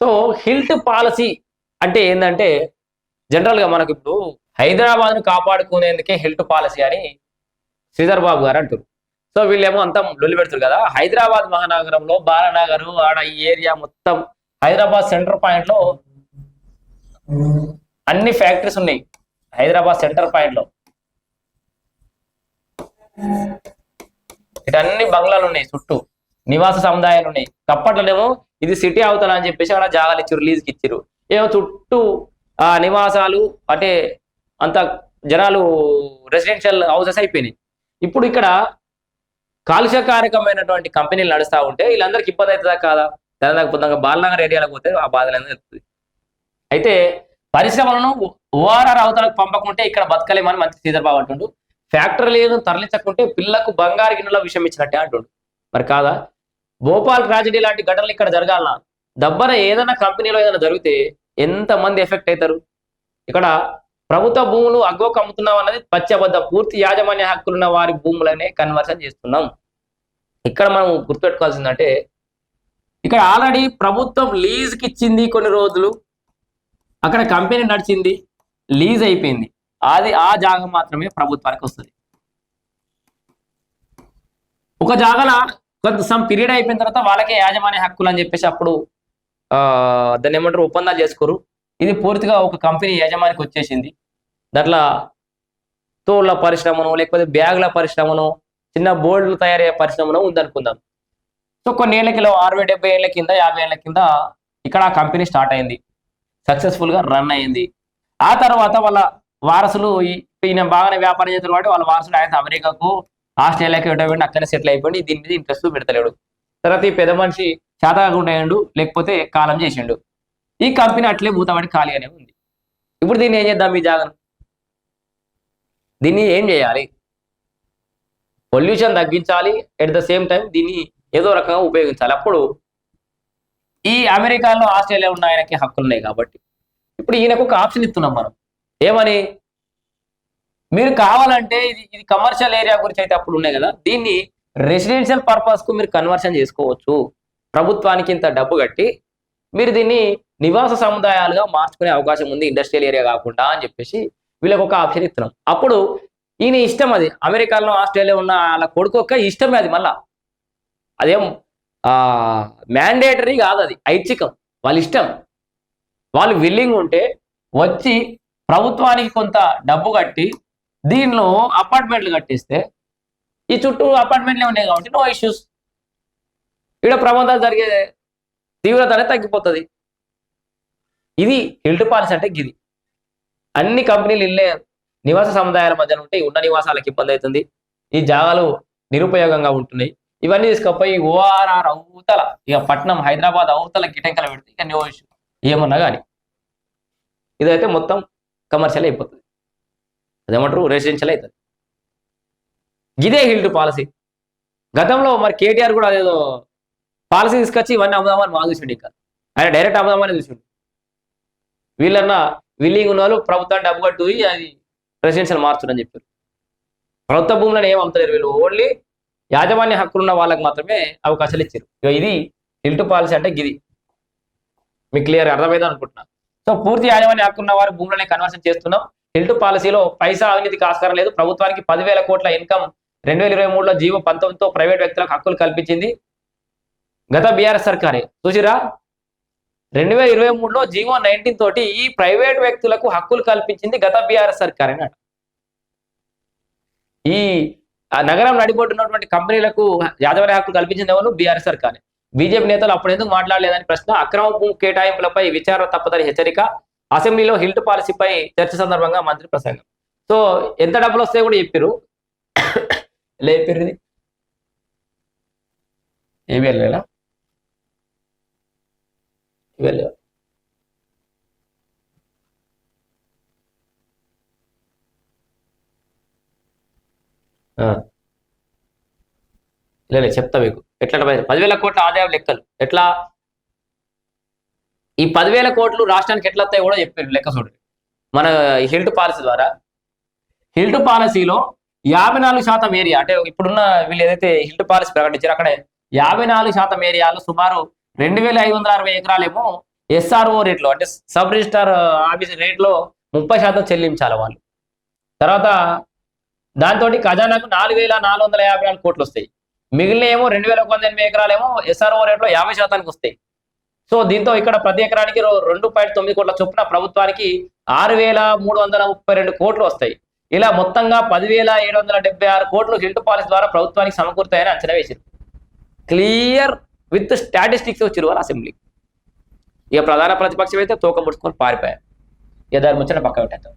So HILT policy అంటే ఏంటంటే జనరల్గా మనకు ఇప్పుడు హైదరాబాద్ను కాపాడుకునేందుకే హిల్ట్ పాలసీ అని శ్రీధర్ బాబు గారు అంటారు సో వీళ్ళేమో అంతా లొల్లి పెడుతారు కదా. హైదరాబాద్ మహానగరంలో బాలనగర్ ఆడ ఈ ఏరియా మొత్తం హైదరాబాద్ సెంటర్ పాయింట్లో అన్ని ఫ్యాక్టరీస్ ఉన్నాయి. హైదరాబాద్ సెంటర్ పాయింట్లో. ఇటు అన్ని బంగ్లాలు ఉన్నాయి చుట్టూ. నివాస సముదాయాలు ఉన్నాయి. కప్పట్లోనేమో ఇది సిటీ అవుతాను అని చెప్పేసి అక్కడ జాగాలు ఇచ్చారు లీజ్కి ఇచ్చారు ఏమో చుట్టూ ఆ నివాసాలు అంటే అంత జనాలు రెసిడెన్షియల్ హౌసెస్ అయిపోయినాయి. ఇప్పుడు ఇక్కడ కాలుష్యకారకమైనటువంటి కంపెనీలు నడుస్తూ ఉంటే వీళ్ళందరికీ ఇబ్బంది అవుతుందా కాదా? తెలంగాణ పొందంగా బాలనగర్ ఏరియాలకు పోతే ఆ బాధలు అనేది అయితే పరిశ్రమలను ఓఆర్ఆర్ అవతలకు పంపకుంటే ఇక్కడ బతకలేమని మంత్రి శ్రీధర్బాబు అంటుండు. ఫ్యాక్టరీలను తరలించకుంటే పిల్లకు బంగారు గిన్నెల విషయం ఇచ్చినట్టే అంటుండు. మరి కాదా? భోపాల్ ట్రాజడీ లాంటి ఘటనలు ఇక్కడ జరగాలనా? దబ్బన ఏదైనా కంపెనీలో ఏదైనా జరిగితే ఎంతమంది ఎఫెక్ట్ అవుతారు? ఇక్కడ ప్రభుత్వ భూములు అగ్గోకు అమ్ముతున్నాం అన్నది పచ్చబద్ద పూర్తి యాజమాన్య హక్కులున్న వారి భూములనే కన్వర్షన్ చేస్తున్నాం. ఇక్కడ మనం గుర్తుపెట్టుకోవాల్సిందంటే ఇక్కడ ఆల్రెడీ ప్రభుత్వం లీజ్కి ఇచ్చింది కొన్ని రోజులు అక్కడ కంపెనీ నడిచింది లీజ్ అయిపోయింది. అది ఆ జాగా మాత్రమే ప్రభుత్వానికి వస్తుంది. ఒక జాగాల కొంత సమ్ పీరియడ్ అయిపోయిన తర్వాత వాళ్ళకే యాజమాన్య హక్కులు అని చెప్పేసి అప్పుడు ఆ, దాన్ని ఏమంటారు ఒప్పందాలు చేసుకోరు. ఇది పూర్తిగా ఒక కంపెనీ యజమానికి వచ్చేసింది. దాంట్లో తోళ్ళ పరిశ్రమను లేకపోతే బ్యాగుల పరిశ్రమను చిన్న బోర్డులు తయారయ్యే పరిశ్రమను ఉందనుకుందాం. సో కొన్ని ఏళ్ళ కింద అరవై డెబ్బై ఏళ్ళ కింద యాభై ఏళ్ళ కింద ఇక్కడ ఆ కంపెనీ స్టార్ట్ అయింది. సక్సెస్ఫుల్గా రన్ అయింది. ఆ తర్వాత వాళ్ళ వారసులు ఈయన బాగానే వ్యాపారం చేస్తారు కాబట్టి వాళ్ళ వారసులు ఆయన అమెరికాకు ఆస్ట్రేలియాకి ఎటువంటి అక్కడే సెటిల్ అయిపోయింది దీని మీద ఇంట్రెస్ట్ పెడతలేడు. తర్వాత ఈ పెద్ద మనిషి శాతకాకుండా అయ్యిండు లేకపోతే కాలం చేసిండు. ఈ కంపెనీ అట్లే భూతపడి ఖాళీగానే ఉంది. ఇప్పుడు దీన్ని ఏం చేద్దాం ఈ జాగను? దీన్ని ఏం చేయాలి? పొల్యూషన్ తగ్గించాలి ఎట్ ద సేమ్ టైం దీన్ని ఏదో రకంగా ఉపయోగించాలి. అప్పుడు ఈ అమెరికాలో ఆస్ట్రేలియా ఉన్న ఆయనకి హక్కులు ఉన్నాయి కాబట్టి. ఇప్పుడు ఈయనకు ఒక ఆప్షన్ ఇస్తున్నాం మనం. ఏమని? మీరు కావాలంటే ఇది ఇది కమర్షియల్ ఏరియా గురించి అయితే అప్పుడు ఉన్నాయి కదా. దీన్ని రెసిడెన్షియల్ పర్పస్కు మీరు కన్వర్షన్ చేసుకోవచ్చు. ప్రభుత్వానికి ఇంత డబ్బు కట్టి మీరు దీన్ని నివాస సముదాయాలుగా మార్చుకునే అవకాశం ఉంది ఇండస్ట్రియల్ ఏరియా కాకుండా అని చెప్పేసి వీళ్ళకి ఒక ఆప్షన్ ఇస్తున్నాం. అప్పుడు ఈయన ఇష్టం అది. అమెరికాలో ఆస్ట్రేలియా ఉన్న వాళ్ళ కొడుకు ఒక ఇష్టమే అది మళ్ళా. అదేం మ్యాండేటరీ కాదు అది ఐచ్ఛికం. వాళ్ళ ఇష్టం. వాళ్ళు విల్లింగ్ ఉంటే వచ్చి ప్రభుత్వానికి కొంత డబ్బు కట్టి దీనిలో అపార్ట్మెంట్లు కట్టిస్తే ఈ చుట్టూ అపార్ట్మెంట్లే ఉన్నాయి కాబట్టి నో ఇష్యూస్ ఇక్కడ ప్రమాదాలు జరిగే తీవ్రత అనేది తగ్గిపోతుంది. ఇది హిల్ట్ పాలసీ అంటే గిది. అన్ని కంపెనీలు ఇల్లే నివాస సముదాయాల మధ్యన ఉంటే ఉన్న నివాసాలకు ఇబ్బంది అవుతుంది. ఈ జాగాలు నిరుపయోగంగా ఉంటున్నాయి. ఇవన్నీ తీసుకపోయి ఓఆర్ఆర్ అవతల ఇక పట్నం హైదరాబాద్ అవతల గిటంకల పెడితే ఇక నో ఇష్యూ ఏమన్నా కానీ ఇదైతే మొత్తం కమర్షియల్ అయిపోతుంది. అదేమంటారు? రెసిడెన్షియల్ అవుతుంది ఇదే హిల్డ్ పాలసీ. గతంలో మరి కేటీఆర్ కూడా అదేదో పాలసీ తీసుకొచ్చి ఇవన్నీ అమ్ముదామని మా చూసిండు ఇంకా. ఆయన డైరెక్ట్ అమ్ముదామని చూసిండు. వీళ్ళన్నా విల్లింగ్ ఉన్న వాళ్ళు ప్రభుత్వాన్ని డబ్బు కట్టు అది రెసిడెన్షియల్ మార్చురని చెప్పారు. ప్రభుత్వ భూములను ఏం అమ్ముతలేరు వీళ్ళు. ఓన్లీ యాజమాన్య హక్కులున్న వాళ్ళకి మాత్రమే అవకాశాలు ఇచ్చారు. ఇక ఇది హిల్టు పాలసీ అంటే గిది. మీకు క్లియర్ అర్థమైంది అనుకుంటున్నా. సో పూర్తి యాజమాన్య హక్కున్న వారు భూములనే కన్వర్షన్ చేస్తున్నాం. హెల్త్ పాలసీలో పైసా అవినీతికి ఆస్కారం లేదు. ప్రభుత్వానికి పదివేల కోట్ల ఇన్కమ్ రెండు వేల ఇరవై మూడులో జీవో పంతొమ్మిదితో ప్రైవేట్ వ్యక్తులకు హక్కులు కల్పించింది గత బీఆర్ఎస్ సర్కారే. చూసిరా రెండు వేల ఇరవై మూడులో జీవో నైన్టీన్ తోటి ఈ ప్రైవేట్ వ్యక్తులకు హక్కులు కల్పించింది గత బీఆర్ఎస్ సర్కార్ అన్నమాట ఈ ఆ నగరం నడిపోతున్నటువంటి కంపెనీలకు యాదవరి హక్కులు కల్పించింది ఎవరు? బీఆర్ఎస్ సర్కారే. బీజేపీ నేతలు అప్పుడు ఎందుకు మాట్లాడలేదని ప్రశ్న. అక్రమ కేటాయింపులపై విచారణ తప్పదని హెచ్చరిక. అసెంబ్లీలో హిల్ట్ పాలసీపై చర్చ సందర్భంగా మంత్రి ప్రసంగం. సో ఎంత డబ్బులు వస్తాయి కూడా చెప్పారు ఎలా చెప్పారు ఇది ఏమి వెళ్ళలేదా వెళ్ళా లేదు చెప్తా మీకు. ఎట్లా పదివేల కోట్ల ఆదాయం లెక్కలు. ఎట్లా? ఈ పదివేల కోట్లు రాష్ట్రానికి ఎట్లా వస్తాయి కూడా చెప్పారు లెక్క చూడండి మన హిల్ట్ పాలసీ ద్వారా. హిల్ట్ పాలసీలో యాభై నాలుగు శాతం ఏరియా అంటే ఇప్పుడున్న వీళ్ళు ఏదైతే హిల్ట్ పాలసీ ప్రకటించారో అక్కడ యాభై నాలుగు శాతం ఏరియాలో సుమారు రెండు వేల ఐదు వందల అరవై ఎకరాలేమో ఎస్ఆర్ఓ రేట్లో అంటే సబ్ రిజిస్టార్ ఆఫీస్ రేట్లో ముప్పై శాతం చెల్లించాలి వాళ్ళు. తర్వాత దాంతో ఖజానాకు నాలుగు వేల నాలుగు వందల యాభై నాలుగు కోట్లు వస్తాయి. మిగిలిన ఏమో రెండు వేల ఒక వంద ఎనిమిది ఎకరాలేమో ఎస్ఆర్ఓ రేట్లో యాభై శాతానికి వస్తాయి. సో దీంతో ఇక్కడ ప్రతి ఎకరానికి రెండు పాయింట్ తొమ్మిది కోట్ల చొప్పున ప్రభుత్వానికి ఆరు వేల మూడు వందల ముప్పై రెండు కోట్లు వస్తాయి. ఇలా మొత్తంగా పదివేల ఏడు వందల డెబ్బై ఆరు కోట్లు హెల్త్ పాలసీ ద్వారా ప్రభుత్వానికి సమకూరుతాయని అంచనా వేసింది. క్లియర్ విత్ స్టాటిస్టిక్స్ వచ్చిరు వాళ్ళు అసెంబ్లీ. ఇక ప్రధాన ప్రతిపక్షం అయితే తోక ముడుచుకొని పారిపోయారు. ఇక దాని ముచ్చిన పక్క పెట్టేద్దాం.